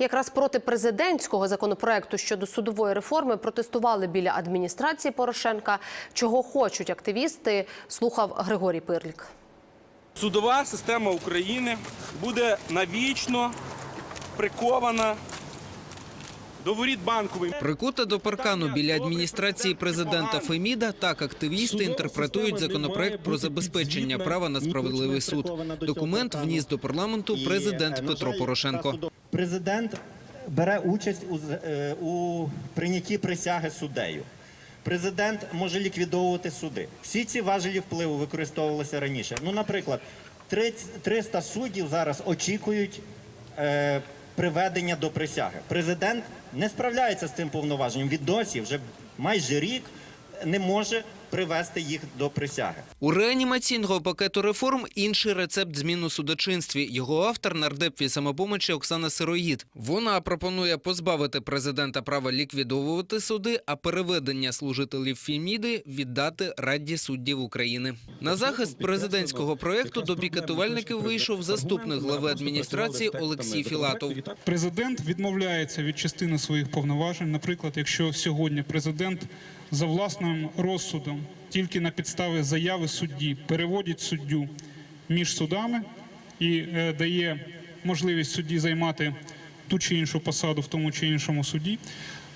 Якраз проти президентського законопроекту щодо судової реформи протестували біля адміністрації Порошенка. Чого хочуть активісти, слухав Григорій Пирлік. Судова система України буде навічно прикована до воріт банкової. Прикута до паркану біля адміністрації президента Феміда, так активісти інтерпретують законопроект про забезпечення права на справедливий суд. Документ вніс до парламенту президент Петро Порошенко. Президент бере участь у, е, у прийнятті присяги суддею. Президент може ліквідовувати суди. Всі ці важелі впливу використовувалися раніше. Ну, наприклад, 30 300 суддів зараз очікують е, приведення до присяги. Президент не справляється з цим повноваженням. Віддосі вже майже рік не може привести їх до присяги. У реанімаційного пакету реформ інший рецепт змін у судочинстві. Його автор нардеп від самопомочі Оксана Сироїд. Вона пропонує позбавити президента права ліквідовувати суди, а переведення служителів Феміди віддати Раді суддів України. На захист президентського проекту до пікетувальників вийшов заступник глави адміністрації Олексій Філатов. Президент відмовляється від частини своїх повноважень. Наприклад, якщо сьогодні президент за власним розсудом тільки на підставі заяви судді переводить суддю між судами і е, дає можливість судді займати ту чи іншу посаду в тому чи іншому суді.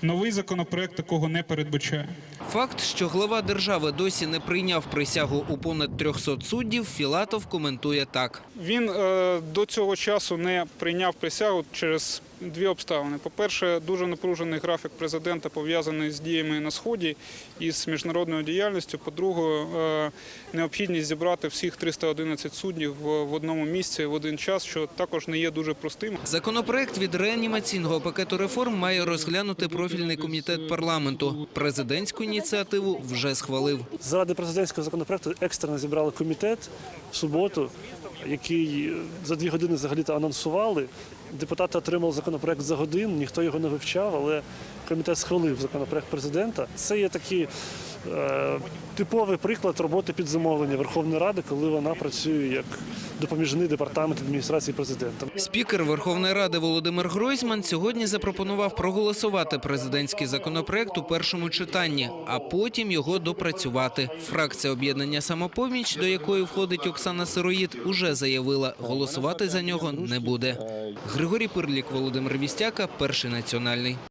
Новий законопроект такого не передбачає. Факт, що глава держави досі не прийняв присягу у понад 300 суддів, Філатов коментує так. Він е, до цього часу не прийняв присягу через дві обставини. По-перше, дуже напружений графік президента пов'язаний з діями на сході і з міжнародною діяльністю. По-друге, е, необхідність зібрати всіх 311 суддів в, в одному місці в один час, що також не є дуже простим. Законопроект від реанімаційного пакету реформ має розглянути профільний комітет парламенту. Президентську ініціативу вже схвалив. Заради президентського законопроекту екстрено зібрали комітет в суботу, який за дві години взагалі-то анонсували. Депутати отримали законопроект за годину, ніхто його не вивчав, але комітет схвалив законопроект президента. Це є такий е, типовий приклад роботи під замовлення Верховної Ради, коли вона працює як допоміжний департамент адміністрації президента. Спікер Верховної Ради Володимир Гройсман сьогодні запропонував проголосувати президентський законопроект у першому читанні, а потім його допрацювати. Фракція об'єднання самопоміч, до якої входить Оксана Сироїд, уже заявила, голосувати за нього не буде. Григорій Пирлік, Володимир Вістяка, перший національний.